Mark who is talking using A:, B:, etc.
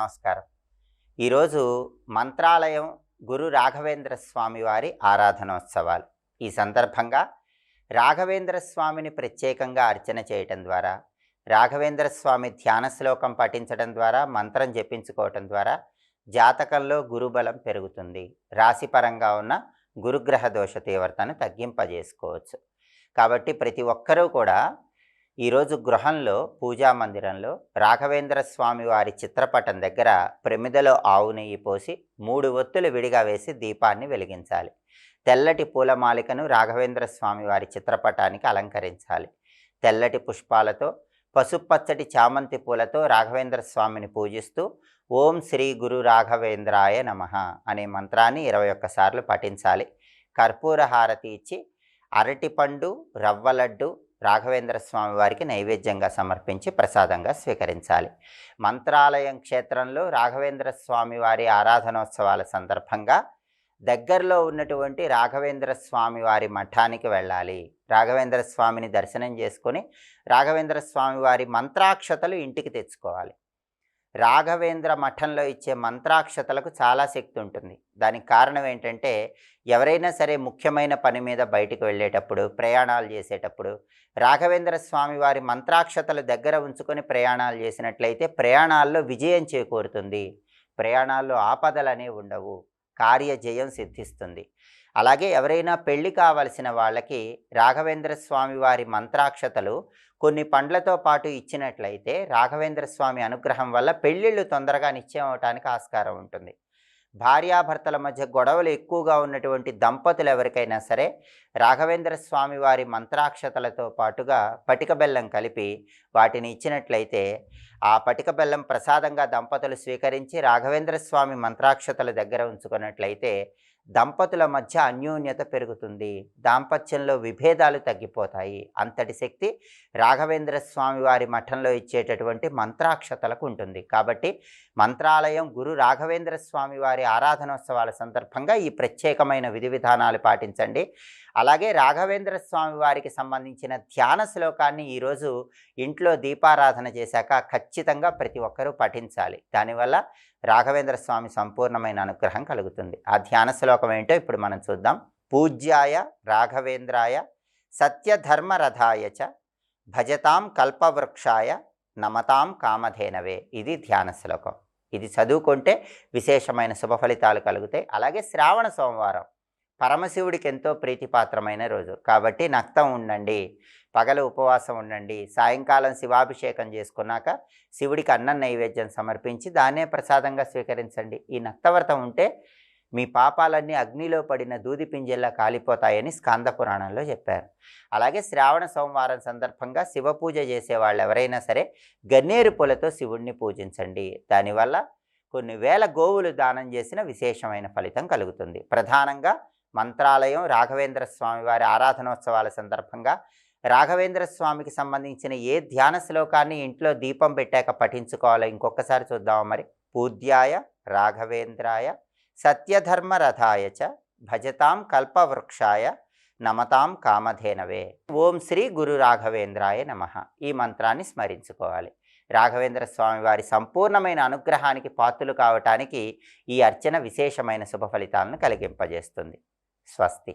A: నమస్కారం. ఈరోజు మంత్రాలయం గురు రాఘవేంద్ర స్వామి వారి ఆరాధనోత్సవాలు. ఈ సందర్భంగా రాఘవేంద్ర స్వామిని ప్రత్యేకంగా అర్చన చేయటం ద్వారా రాఘవేంద్ర స్వామి ధ్యాన శ్లోకం పఠించడం ద్వారా మంత్రం జపించుకోవటం ద్వారా జాతకంలో గురుబలం పెరుగుతుంది. రాశిపరంగా ఉన్న గురుగ్రహ దోష తీవ్రతను తగ్గింపజేసుకోవచ్చు. కాబట్టి ప్రతి ఒక్కరూ కూడా ఈరోజు గృహంలో పూజా మందిరంలో రాఘవేంద్ర స్వామి వారి చిత్రపటం దగ్గర ప్రమిదలో ఆవు నెయ్యి పోసి మూడు ఒత్తులు విడిగా వేసి దీపాన్ని వెలిగించాలి. తెల్లటి పూలమాలికను రాఘవేంద్ర స్వామి వారి చిత్రపటానికి అలంకరించాలి. తెల్లటి పుష్పాలతో పసుపచ్చటి చామంతి పూలతో రాఘవేంద్ర స్వామిని పూజిస్తూ ఓం శ్రీ గురు రాఘవేంద్రాయ నమ అనే మంత్రాన్ని ఇరవై ఒక్కసార్లు పఠించాలి. కర్పూర హారతి ఇచ్చి అరటిపండు రవ్వ లడ్డు రాఘవేంద్ర స్వామి వారికి నైవేద్యంగా సమర్పించి ప్రసాదంగా స్వీకరించాలి. మంత్రాలయం క్షేత్రంలో రాఘవేంద్ర స్వామి వారి ఆరాధనోత్సవాల సందర్భంగా దగ్గరలో ఉన్నటువంటి రాఘవేంద్ర స్వామి వారి మఠానికి వెళ్ళాలి. రాఘవేంద్ర స్వామిని దర్శనం చేసుకొని రాఘవేంద్ర స్వామి వారి మంత్రాక్షతలు ఇంటికి తెచ్చుకోవాలి. రాఘవేంద్ర మఠంలో ఇచ్చే మంత్రాక్షతలకు చాలా శక్తి ఉంటుంది. దానికి కారణం ఏంటంటే ఎవరైనా సరే ముఖ్యమైన పని మీద బయటికి వెళ్ళేటప్పుడు ప్రయాణాలు చేసేటప్పుడు రాఘవేంద్ర స్వామి వారి మంత్రాక్షతలు దగ్గర ఉంచుకొని ప్రయాణాలు చేసినట్లయితే ప్రయాణాల్లో విజయం చేకూరుతుంది. ప్రయాణాల్లో ఆపదలు అనేవి ఉండవు. కార్యజయం సిద్ధిస్తుంది. అలాగే ఎవరైనా పెళ్ళి కావలసిన వాళ్ళకి రాఘవేంద్ర స్వామి వారి మంత్రాక్షతలు కొన్ని పండ్లతో పాటు ఇచ్చినట్లయితే రాఘవేంద్ర స్వామి అనుగ్రహం వల్ల పెళ్ళిళ్ళు తొందరగా నిశ్చయం అవటానికి ఆస్కారం ఉంటుంది. భార్యాభర్తల మధ్య గొడవలు ఎక్కువగా ఉన్నటువంటి దంపతులు ఎవరికైనా సరే రాఘవేంద్ర స్వామి వారి మంత్రాక్షతలతో పాటుగా పటిక బెల్లం కలిపి వాటిని ఇచ్చినట్లయితే ఆ పటిక బెల్లం ప్రసాదంగా దంపతులు స్వీకరించి రాఘవేంద్ర స్వామి మంత్రాక్షతల దగ్గర ఉంచుకున్నట్లయితే దంపతుల మధ్య అన్యోన్యత పెరుగుతుంది. దాంపత్యంలో విభేదాలు తగ్గిపోతాయి. అంతటి శక్తి రాఘవేంద్ర స్వామి వారి మఠంలో ఇచ్చేటటువంటి మంత్రాక్షతలకు ఉంటుంది. కాబట్టి మంత్రాలయం గురు రాఘవేంద్ర స్వామి వారి ఆరాధనోత్సవాల సందర్భంగా ఈ ప్రత్యేకమైన విధి విధానాలు పాటించండి. అలాగే రాఘవేంద్ర స్వామి వారికి సంబంధించిన ధ్యాన శ్లోకాన్ని ఈరోజు ఇంట్లో దీపారాధన చేశాక ఖచ్చితంగా ప్రతి ఒక్కరూ పఠించాలి. దానివల్ల రాఘవేంద్ర స్వామి సంపూర్ణమైన అనుగ్రహం కలుగుతుంది. ఆ ధ్యాన శ్లోకం ఏంటో ఇప్పుడు మనం చూద్దాం. పూజ్యాయ రాఘవేంద్రాయ సత్యధర్మరథాయ చ భజతాం కల్పవృక్షాయ నమతాం కామధేనవే. ఇది ధ్యాన శ్లోకం. ఇది చదువుకుంటే విశేషమైన శుభ ఫలితాలు కలుగుతాయి. అలాగే శ్రావణ సోమవారం. పరమశివుడికి ఎంతో ప్రీతిపాత్రమైన రోజు. కాబట్టి నక్తం ఉండండి పగలు ఉపవాసం ఉండండి సాయంకాలం శివాభిషేకం చేసుకున్నాక శివుడికి అన్నం నైవేద్యం సమర్పించి దాన్నే ప్రసాదంగా స్వీకరించండి. ఈ నక్తవ్రతం ఉంటే మీ పాపాలన్నీ అగ్నిలో పడిన దూది పింజల్లా కాలిపోతాయని స్కాంద పురాణంలో చెప్పారు. అలాగే శ్రావణ సోమవారం సందర్భంగా శివ పూజ చేసే వాళ్ళు ఎవరైనా సరే గన్నేరు పూలతో శివుణ్ణి పూజించండి. దానివల్ల కొన్ని వేల గోవులు దానం చేసిన విశేషమైన ఫలితం కలుగుతుంది. ప్రధానంగా మంత్రాలయం రాఘవేంద్ర స్వామి వారి ఆరాధనోత్సవాల సందర్భంగా రాఘవేంద్ర స్వామికి సంబంధించిన ఏ ధ్యాన శ్లోకాన్ని ఇంట్లో దీపం పెట్టాక పఠించుకోవాలో ఇంకొకసారి చూద్దాం మరి? పూజ్యాయ రాఘవేంద్రాయ సత్యధర్మరథాయ చ భజతాం కల్పవృక్షాయ నమతాం కామధేనవే. ఓం శ్రీ గురు రాఘవేంద్రాయ నమ. ఈ మంత్రాన్ని స్మరించుకోవాలి. రాఘవేంద్ర స్వామి వారి సంపూర్ణమైన అనుగ్రహానికి పాత్రలు కావటానికి ఈ అర్చన విశేషమైన శుభ ఫలితాలను కలిగింపజేస్తుంది. स्वस्ति।